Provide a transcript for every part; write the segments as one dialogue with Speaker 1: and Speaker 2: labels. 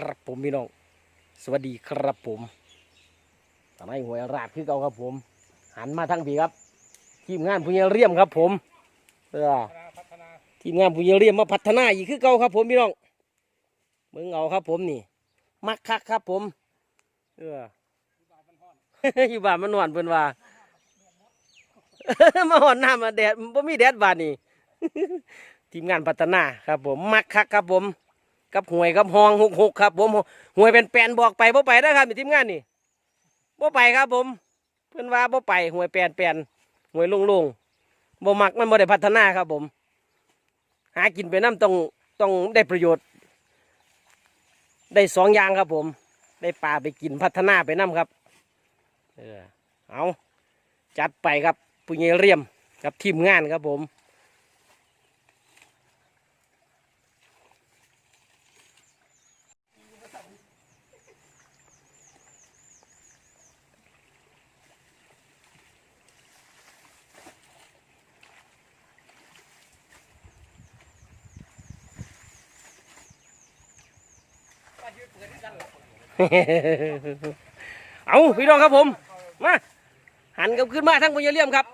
Speaker 1: ครับผมพี่น้อง สวัสดีครับผมทำไมหวยราดคือเก่าครับผม หันมาทางพี่ครับทีมงานผู้เยเรียมครับ ผมเออทีมงานผู้เยเรียมมาพัฒนาอีกคือเก่าครับ ผมพี่น้องมึงเอาครับ ผมนี่มักคักครับ ผม เอออยู่บ้านมันนอนเพิ่นว่ามาหอนน้ำมาแดดบ่มีแดดบ้านนี่ทีมงานพัฒนาครับ ผมมักคักครับผม กับหวยกับหองหกหกครับผมหวยเป็นแปนบอกไปบ่ไปนะครับนี่ทีมงานนี่บ่ไปครับผม เพื่อนว่าบ่ไปหวยแปนแปนหวยลงลงบ่มักมันบ่ได้พัฒนาครับผม หากินไปน้ำต้องต้องได้ประโยชน์ ได้สองอย่างครับผม ได้ปลาไปกินพัฒนาไปน้ำครับ เออเอาจัดไปครับปุญญเรียมกับทีมงานครับผม เอาพี่น้องครับผม มาหันกลับขึ้นมาทั้งปุญเรียมครับ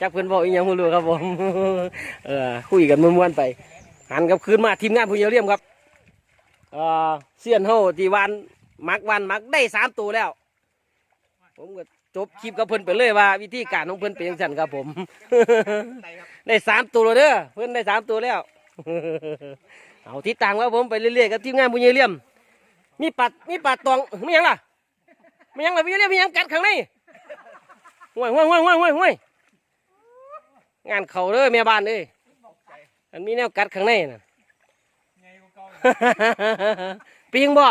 Speaker 1: จากเพื่อนบอกอีกอย่างหูครับผมเออคุยกันม้วนๆไป หันกลับขึ้นมาทีมงานปุญเรียมครับเออเสี้ยนเฮาที่วันมักวันมักได้สามตัวแล้ว ผมก็จบคลิปกับเพื่อนไปเลยว่า วิธีการของเพื่อนเป็นยังไงครับผม ได้สามตัวแล้วเด้อเพื่อนได้สามตัวแล้ว เอาที่ต่างว่าผมไปเรื่อยๆกับทีมงานปุญเรียม มีปัดมีปัดตองไมีหยังล่ะไมีหยังล่ะมีเรียมีหยังกัดข้างในห่วยห่วยห่วยห่วยห่วยห่วยงานเขาเลยแม่บ้านเลยมันมีแนวกัดข้างในน่ะปิงบ่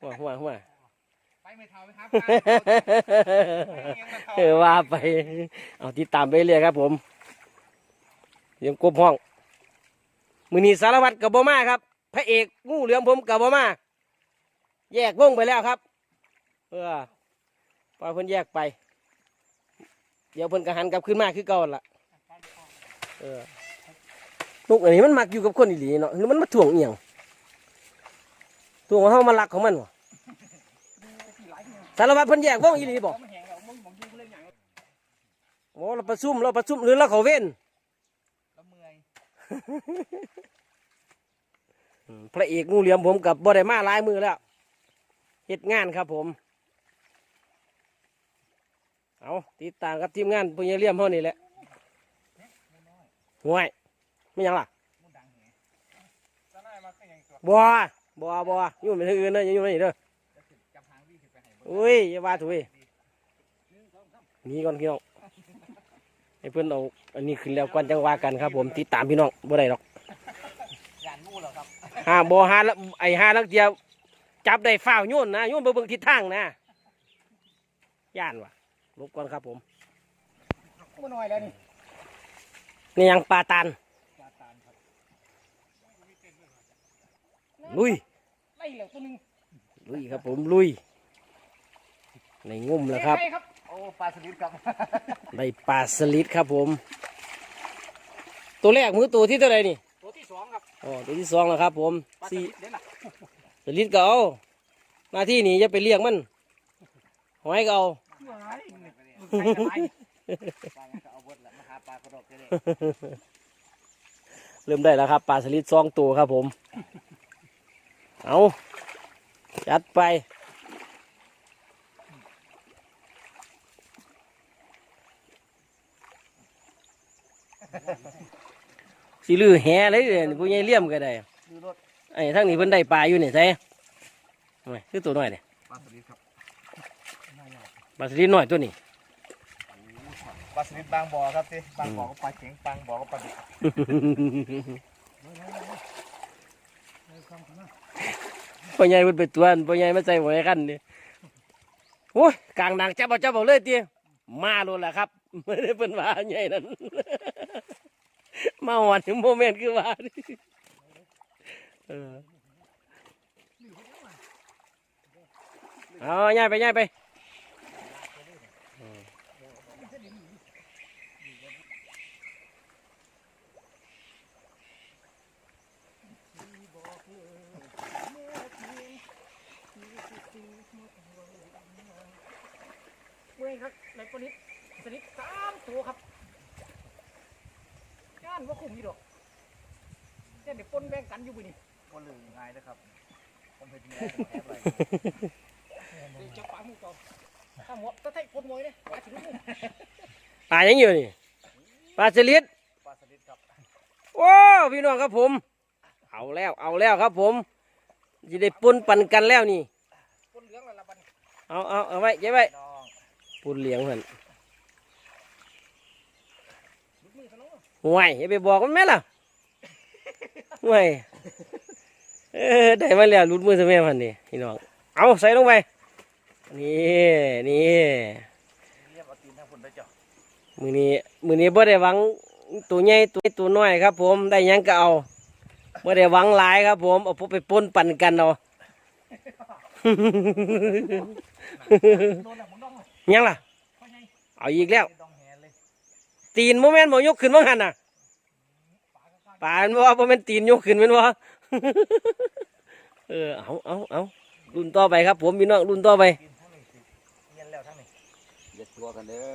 Speaker 1: ห่วยห่วยห่วย
Speaker 2: ไปไม่ท่าไหมครับ
Speaker 1: เออว่าไป เอาติดตามไปเรื่อยครับผมยังกบห้อง มือนีสารวัตรกับบ่มาครับ พระเอกงูเหลือมผมกับบ่มา แยกวงไปแล้วครับ เออพอยเพิ่นแยกไป เดี๋ยวเพิ่นกระหันกลับขึ้นมาคือเก่าหั่นล่ะเออลูกอันนี้มันมักอยู่กับคนอีหลีเนาะหรือมันมาถ่วงเอียงถ่วงว่าเฮามาลักของมันวะสารวัตรเพิ่นแยกวงอีหลีบอกโอ้เราประชุมเราประชุมหรือเราเขาเว้น
Speaker 2: แล้วเมื่อย
Speaker 1: อืม พระเอกงูเหลี่ยมผมกับบ่ได้มาลายมือแล้วเฮ็ดงานครับผม เอาติดตามกับทีมงานปุญญเหลี่ยมเฮานี่แหละห่วยไม่ยังล่ะ
Speaker 2: มุดดังแหจะได้มาก็ยังตัว
Speaker 1: บัวบัวบัวยู่ไปทางอื่นเด้ออย่าอยู่นี่เด้ออุ้ยอย่าว่าถุยหนี่ก่อนพี่น้อง ให้เพื่อนเอาอันนี้ขึ้นแล้วก่อนจังว่ากันครับผมติดตามพี่น้องบ่ได้หรอก
Speaker 2: ยานงูเหรอครับ
Speaker 1: ห้าบ่ห้าละไอห้าลักเดียวจับได้ฝ้าวโยนนะโยนไปเบิ่งทิศทางนะย่านว่ะลบก่อนครับผม
Speaker 2: งูน้อยแล้วนี่
Speaker 1: นี่ยังปลาตาน
Speaker 2: ปลาตานครับ
Speaker 1: ลุย
Speaker 2: ไล่เหลือตัวหนึง
Speaker 1: ลุยครับผมลุยในงุ่มแล้วครับ
Speaker 2: ใช่ครับ โอ้ปลาสลิดครับ
Speaker 1: ได้ปลาสลิดครับผม ตัวแรกมือตัวที่เท่าไหรนี่
Speaker 2: ตัวที่สองครับ
Speaker 1: อ๋อตัวที่สองแล้วครับ ผม
Speaker 2: ปลาส
Speaker 1: สี่
Speaker 2: ลิดเด้อน่ะ
Speaker 1: สลิดก็เอาหน้าที่นี่อย่าไปเรียกมันหอยก็เอา
Speaker 2: ว้ายใครจะไปปลาก็เอาบดแหละมาหาปลากระดกเลย
Speaker 1: เริ่มได้แล้วครับปลาสลิดสองตัวครับผม เอาจัดไป สิลือแหเลยเด้อผู้ใหญ่เลี่ยมก็ได้
Speaker 2: ดูรถ
Speaker 1: ไอ้ทั้งนี้เพิ่นได้ปลาอยู่นี่ใช่ไหมคือตัวน้อยเนี่ย
Speaker 2: ปลาสลิดครับ
Speaker 1: ปลาสลิดน้อยตัวนี้
Speaker 2: ปลาสลิดบางบ่อครับสิบางบ่อก็ปลาเข็งบางบ่อก็ปลาดุก
Speaker 1: พ่อใหญ่เพิ่นไปตัวนั่นพ่อใหญ่มาใส่หัวให้กันนี่โอ้ยกลางดังจับเอาจับเอาเลยตีมาโลดแหละครับไม่ได้เป็นว่าใหญ่นั่น มาวันโมเมนต์คือว่าเออเอาย่ายไปย่ายไป
Speaker 3: เฮ้ยครับในปนิดสนิทสามตัวครับ ย่านว่าคุ้มอยู่ดอกเส้นเด็กปนแบ่งกันอยู่บุนี่
Speaker 2: ก็ลืมง่ายนะครับ ผมเห็นแม่แอบอะไร
Speaker 3: เดี๋ยวจะปาหมูต่อถ้าหมดก็ไถ่ปนมวยเลยปลาถึงมุม
Speaker 1: ปลายังอยู่นี่ปลาสลิด
Speaker 2: ปลาสลิดครับ
Speaker 1: โอ้พี่น้องครับผม เอาแล้วเอาแล้วครับผมจะได้ปนปันกันแล้วนี่
Speaker 3: ปนเหลืองแล้วละบัดน
Speaker 1: เอาเอาเอาไว้เก็บไว้
Speaker 2: น้อง
Speaker 1: ปูนเหลียงเพิ่น
Speaker 3: ลุกมือซะเนาะ
Speaker 1: ห่วยอย่าไปบอกมันแม่ล่ะห่วยเออได้มาแล้วรุดมือซะแม่พันนี่พี่น้องเอาใส่ลงไปนี่นี่
Speaker 2: เรียบเอนี้
Speaker 1: มือนี้มือนี้บ่ได้หวังตัวใหญ่ตัวตัวน้อยครับ ผมได้ยังก็เอาบ่ได้หวังหลายครับ ผมเอาพวกไปปนปั่นกันเอา
Speaker 3: โดนแล้วมึงต้องเลย
Speaker 1: ยังล่ะ เอาอีกแล้ว
Speaker 2: ต้องแหนเลย
Speaker 1: ตีนโมเมนต์บ่ยกขึ้นบ้างหันน่ะ
Speaker 3: ปลาข้าง
Speaker 1: ป่านบ่ว่าบ่แม่นตีนยกขึ้นแม่นบ่เออเอาเอาเอารุ่นต่อไปครับ ผมพี่น้องรุ่นต่อไป
Speaker 2: ตีนทั้งนี้สิเงียนแล้วทั้งนี้
Speaker 4: อย่าตัวกันเด้อ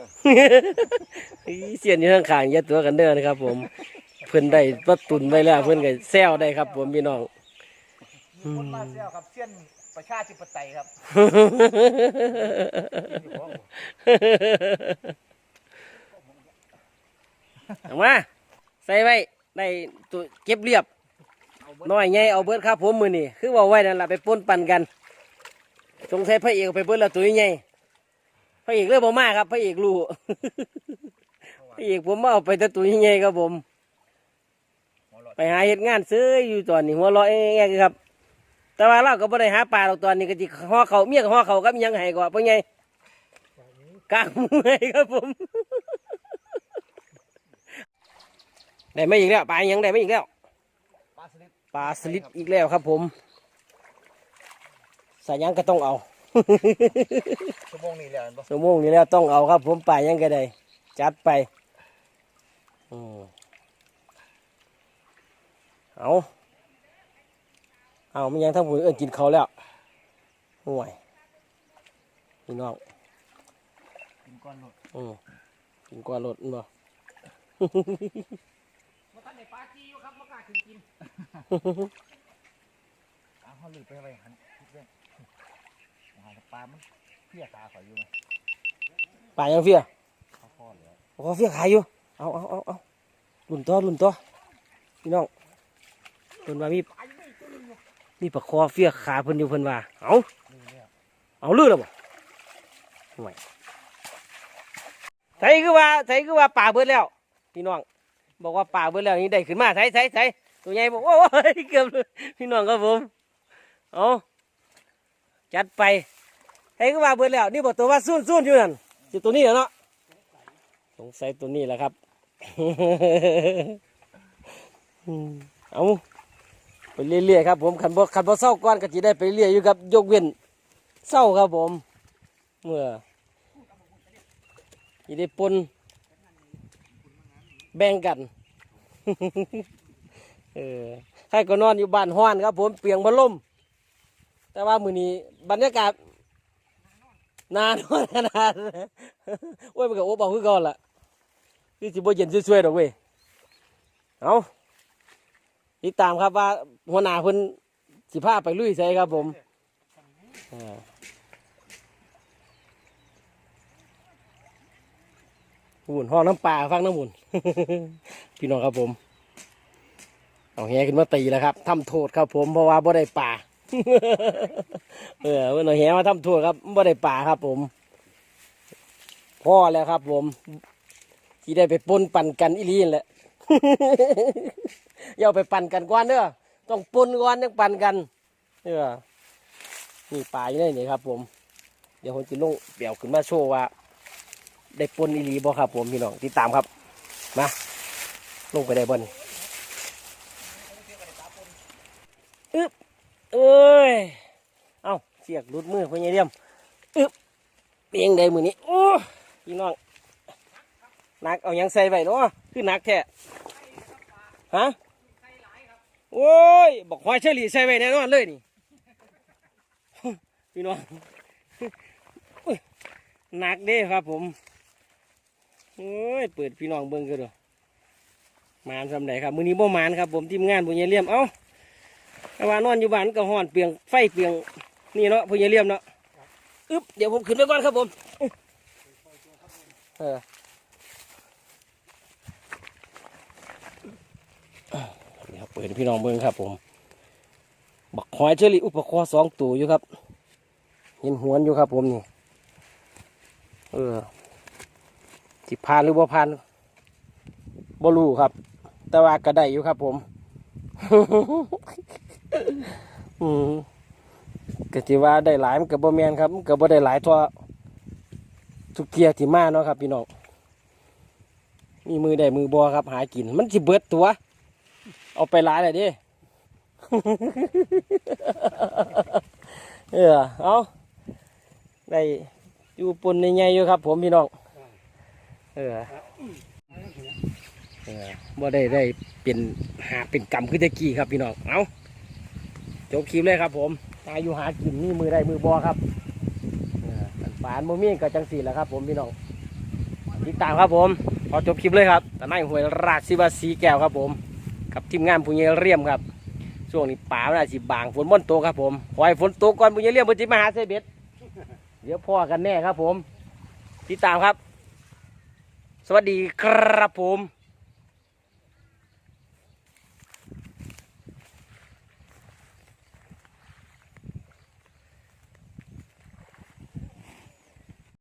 Speaker 1: อีเสียนอยู่ข้างๆอย่าตัวกันเด้อนะครับ ผมเพิ่นได้ประตุนไว้แล้ว เพิ่นก็แซวได้ครับ ผมพี่น้อง
Speaker 2: มีคนมาเซี่ยวครับเสี้ยนประชาธิปไตยครับอยู่หัวผม
Speaker 1: เอามาใส่ไว้ได้ตัวเก็บเรียบ
Speaker 2: เอาเบิด
Speaker 1: น้อยใหญ่เอาเบิดครับผมมือนี่คือว่าไว้นั่นแหละไปปนปั่นกันสงสัยพระเอกไปเบิดล้วตัวใหญ่พระเอกเลือกบ่มากครับ พระเอกรู้พระเอกผมมาเอาไปแต่ตัวใหญ่ครับผม ไปหาเหตุงานซื้ออยู่ตอนนี้หัวเราะแอ๊กๆครับ แต่ว่าเราก็บ่ได้หาปลาหรอกตอนนี้ก็จิห่อเขาเมียกห่อเขากับอิหยังไห้ก่อนเพราะไงกางมือครับผม ได้ไม่อีกแล้วปลาอิหยังได้ไม่อีกแล้ว
Speaker 2: ปลาสลิด
Speaker 1: ปลาสลิดอีกแล้วครับ ผมสายยังก็ต้องเอา
Speaker 2: ชั่วโมงนี้แล้วเห็นปะ
Speaker 1: ชั่วโมงนี้แล้วต้องเอาครับ ผมปลายังก็ได้จัดไปอืมเอาเอาไม่ยังทั้งหมดเอินกินเขาวแล้วห่วยพี่น้อง
Speaker 2: กินก้อนหลด
Speaker 1: อืมกินกว่ารถบ่
Speaker 3: ๆมาท่านใน ปลาจีอยู่ครับมากล้าถึงกิน
Speaker 2: อ้าวเขาลืมไปอะไรหันคิดเรื่องหาปลามันเพี้ยตาข่อยอยู่ไหม
Speaker 1: ปลายังเฟีย
Speaker 2: เขาคอเหลือ
Speaker 1: โอ้เฟียขายอยู่ เอาเอาเอาเอาลุ่นตัวลุ่นตัวพี่น้องเพิ่นว่ามี
Speaker 3: ปลาอยู่นี่ตัวหนึงอยู่
Speaker 1: มีปลาคอเฟียขาเพิ่นอยู่เพิ่นว่า เอา
Speaker 2: นี่เนี่ย
Speaker 1: เอาลือแล้วบ่ห่วยไทยคือว่าไทยคือว่าป่าเบิดแล้ว พี่น้อง บอกว่าป่าเบิดแล้วนี่ได้ขึ้นมาไทยไทยไทยตัวใหญ่บอกโอ้ยเกือบเลยพี่น้องครับผมเอาจัดไปไทยคือว่าเบิดแล้วนี่บอกตัวว่าซุ่นซุ่นอยู่นั่นสิตัวนี้เหรอเนาะสงสัยตัวนี้แหละครับอืมเอาไปเรื่อยๆครับผมขันบ่ขันบ่เศร้าก่อนก็จะได้ไปเรื่อยอยู่ครับยกเว้นเศร้าครับผมเมื่อยีได้ปน แบ่งกัน เออใครก็นอนอยู่บ้านห้อนครับ ผมเปียงบะล่ม แต่ว่ามือนี้บรรยากาศนานนขนาดโอ้ยมันก็โอ้เบาคือก่อนล่ะคือสิบ่เย็นช่วยๆดอกเว้ยเอาติดตามครับว่าหัวหน้าเพิ่นสิพาไปลุยใส่ครับผมอ่า หุ่นห้องน้ำปลาฟังน้ำหุ่นพี่น้องครับผม เอาแหขึ้นมาตีแล้วครับทำโทษครับผมเพราะว่าบ่ได้ปลาเออเอาแหมาทำโทษครับบ่ได้ปลาครับ ผม พ่อแล้วครับ ผมที่ได้ไปปนปั่นกันอีลีนแหละอย่าเอาไปปั่นกันก่อนเด้อต้องปนก่อนยังปั่นกันเออนี่ปลาอยู่ในนี่ครับ ผม เดี๋ยวผมจะลงเปี่ยวขึ้นมาโชว์ว่า ได้ปนอีหลีบ่ครับ ผมพี่น้องติดตามครับมาลงไปได้บนอึ๊บเอ้ยเอ้าเสียกหลุดมือพ่อใหญ่เดียมอึ๊บเปียงได้มือนี้โอ้พี่น้องหนักเอายังใส่ไปเนาะคือหนักแท้ฮะโอ้ยบอกหอยเชอรี่ใส่ไว้แน่นอนเลยนี่พี่น้องหนักเด้ครับผม โอ้ยเปิดพี่น้องเบิ่งกันดูมานสำไหนครับมือนี้บ่มานครับ ผมทีมงานผู้ใหญ่เลี่ยมเอ้าแต่ว่านอนอยู่บ้านก็ฮ้อนเปียงไฟเปียงนี่เนาะผู้ใหญ่เลี่ยมเนาะอึ๊บเดี๋ยวผมขึ้นไปก่อนครับผมเออนี่ครับเปิดพี่น้องเบิ่งครับ ผม บักหอยเชอรี่อุปกรณ์สองตัวอยู่ครับ เห็นหวนอยู่ครับ ผมนี่เออ สิผ่านหรือบ่ผ่านบ่รู้ครับ แต่ว่าก็ได้อยู่ครับ ผมอืมก็สิว่าได้หลายมันก็บ่แม่นครับมันก็บ่ได้หลายทั่วทุกเทียที่มาเนาะครับ พี่น้องมีมือได้มือบ่ครับ หากิน มันสิเบิดตัว เอาไปหลายเลยดิเออเอาได้อยู่ปนในใหญ่อยู่ครับ ผมพี่น้อง เออ เออบ่ได้ได้เป็นหาเป็นกรรมคือตะกี้ครับพี่น้อง เอาจบคลิปเลยครับ ผมอาอยู่หากินนี่มือได้มือบอครับฝานโมมี่ก็จังสีแหละครับ ผมพี่น้อง ติดตามครับผม พอจบคลิปเลยครับตะไนหวยราชสิบาสีแก้วครับ ผม กับทีมงานผู้ใหญ่เรียมครับ ช่วงนี้ป่ามันอาจสิบางฝนม่อนโตครับผมขอให้ฝนตกก่อนผู้ใหญ่เรียมเพิ่นสิมาหาเสเบ็ดเดี๋ยวพ่อกันแน่ครับ ผม ติดตามครับ สวัสดีครับผม